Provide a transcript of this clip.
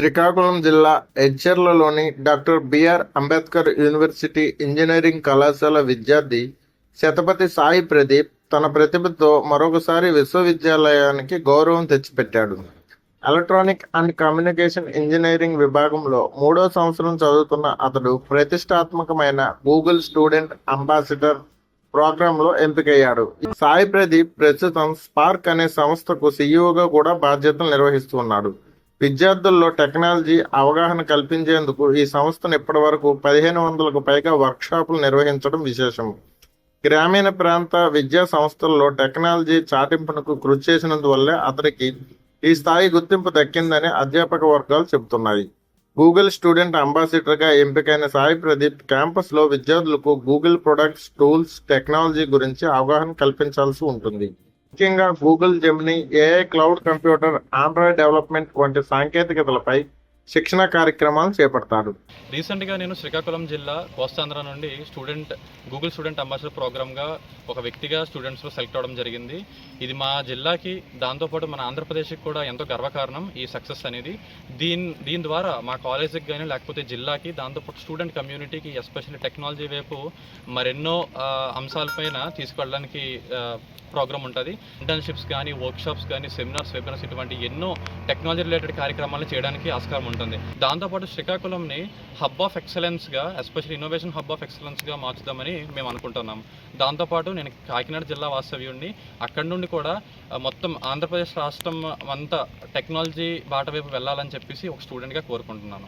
శ్రీకాకుళం జిల్లా ఎడ్చర్లలోని doctor BR Ambedkar university engineering కళాశాల విద్యార్థి శతపతి సాయి ప్రదీప్ తన ప్రతిభతో మరొకసారి విశ్వవిద్యాలయానికి గౌరవం తెచ్చిపెట్టాడు. ఎలక్ట్రానిక్ అండ్ కమ్యూనికేషన్ ఇంజనీరింగ్ విభాగంలో మూడో సంవత్సరం చదువుతున్న అతడు ప్రతిష్టాత్మకమైన గూగుల్ స్టూడెంట్ అంబాసిడర్ ప్రోగ్రాంలో ఎంపికయ్యాడు. సాయి ప్రదీప్ ప్రస్తుతం స్పార్క్ అనే సంస్థకు సీఈఓగా కూడా బాధ్యతలు నిర్వహిస్తున్నాడు విద్యార్థుల్లో టెక్నాలజీ అవగాహన కల్పించేందుకు ఈ సంస్థను ఇప్పటి వరకు పదిహేను వందలకు పైగా వర్క్షాపులు నిర్వహించడం విశేషం. గ్రామీణ ప్రాంత విద్యా సంస్థల్లో టెక్నాలజీ చాటింపునకు కృషి చేసినందువల్లే అతనికి ఈ స్థాయి గుర్తింపు దక్కిందని అధ్యాపక వర్గాలు చెబుతున్నాయి. గూగుల్ స్టూడెంట్ అంబాసిడర్గా ఎంపికైన సాయి ప్రదీప్ క్యాంపస్లో విద్యార్థులకు గూగుల్ ప్రొడక్ట్స్ టూల్స్ టెక్నాలజీ గురించి అవగాహన కల్పించాల్సి ఉంటుంది. ముఖ్యంగా Google Gemini AI cloud computer Android development వంటి సాంకేతికతలపై శిక్షణ కార్యక్రమాలు చేపడతాడు రీసెంట్గా నేను శ్రీకాకుళం జిల్లా కోస్తాంధ్ర నుండి స్టూడెంట్ గూగుల్ స్టూడెంట్ అంబాసిడర్ ప్రోగ్రామ్గా ఒక వ్యక్తిగా స్టూడెంట్స్లో సెలెక్ట్ అవ్వడం జరిగింది. ఇది మా జిల్లాకి దాంతోపాటు మన ఆంధ్రప్రదేశ్కి కూడా ఎంతో గర్వకారణం ఈ సక్సెస్ అనేది. దీని దీని ద్వారా మా కాలేజీకి కానీ లేకపోతే జిల్లాకి దాంతోపాటు స్టూడెంట్ కమ్యూనిటీకి ఎస్పెషల్లీ టెక్నాలజీ వైపు మరెన్నో అంశాలపైన తీసుకెళ్ళడానికి ప్రోగ్రామ్ ఉంటుంది. ఇంటర్న్షిప్స్ కానీ వర్క్షాప్స్ కానీ సెమినార్స్ వెబినార్స్ ఇటువంటి ఎన్నో టెక్నాలజీ రిలేటెడ్ కార్యక్రమాలు చేయడానికి ఆస్కారం ఉంటుంది. దాంతోపాటు శ్రీకాకుళంని హబ్ ఆఫ్ ఎక్సలెన్స్గా ఎస్పెషల్ ఇన్నోవేషన్ హబ్ ఆఫ్ ఎక్సలెన్స్గా మార్చుదామని మేము అనుకుంటున్నాం. దాంతోపాటు నేను కాకినాడ జిల్లా వాస్తవ్యుడిని అక్కడి నుండి కూడా మొత్తం ఆంధ్రప్రదేశ్ రాష్ట్రం అంతా టెక్నాలజీ బాట వైపు వెళ్ళాలని చెప్పేసి ఒక స్టూడెంట్గా కోరుకుంటున్నాను.